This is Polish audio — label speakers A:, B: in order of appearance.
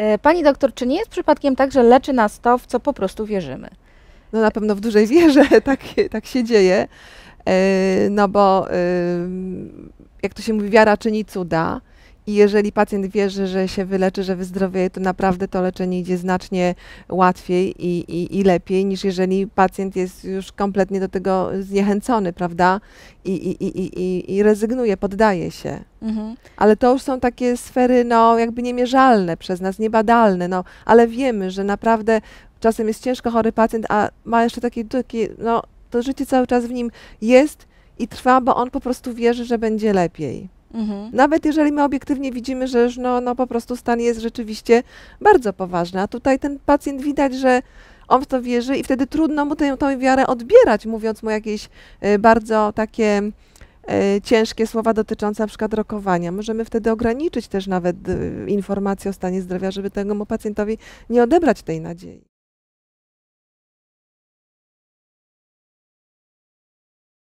A: E, Pani doktor, czy nie jest przypadkiem tak, że leczy nas to, w co po prostu wierzymy?
B: No na pewno w dużej wierze tak, tak się dzieje, E, no bo jak to się mówi, wiara czyni cuda. I jeżeli pacjent wierzy, że się wyleczy, że wyzdrowieje, to naprawdę to leczenie idzie znacznie łatwiej i, i, i lepiej, niż jeżeli pacjent jest już kompletnie do tego zniechęcony, prawda? I, i, i, i- i, rezygnuje, poddaje się.
A: Mhm.
B: Ale to już są takie sfery, no, jakby niemierzalne przez nas, niebadalne, no, ale wiemy, że naprawdę czasem jest ciężko chory pacjent, a ma jeszcze takie, takie, no, to życie cały czas w nim jest i trwa, bo on po prostu wierzy, że będzie lepiej.
A: Mhm.
B: Nawet jeżeli my obiektywnie widzimy, że już no, no po prostu stan jest rzeczywiście bardzo poważny, a tutaj ten pacjent widać, że on w to wierzy i wtedy trudno mu tę, tę wiarę odbierać, mówiąc mu jakieś e, bardzo takie e, ciężkie słowa dotyczące na przykład rokowania. Możemy wtedy ograniczyć też nawet e, informacje o stanie zdrowia, żeby temu pacjentowi nie odebrać tej nadziei.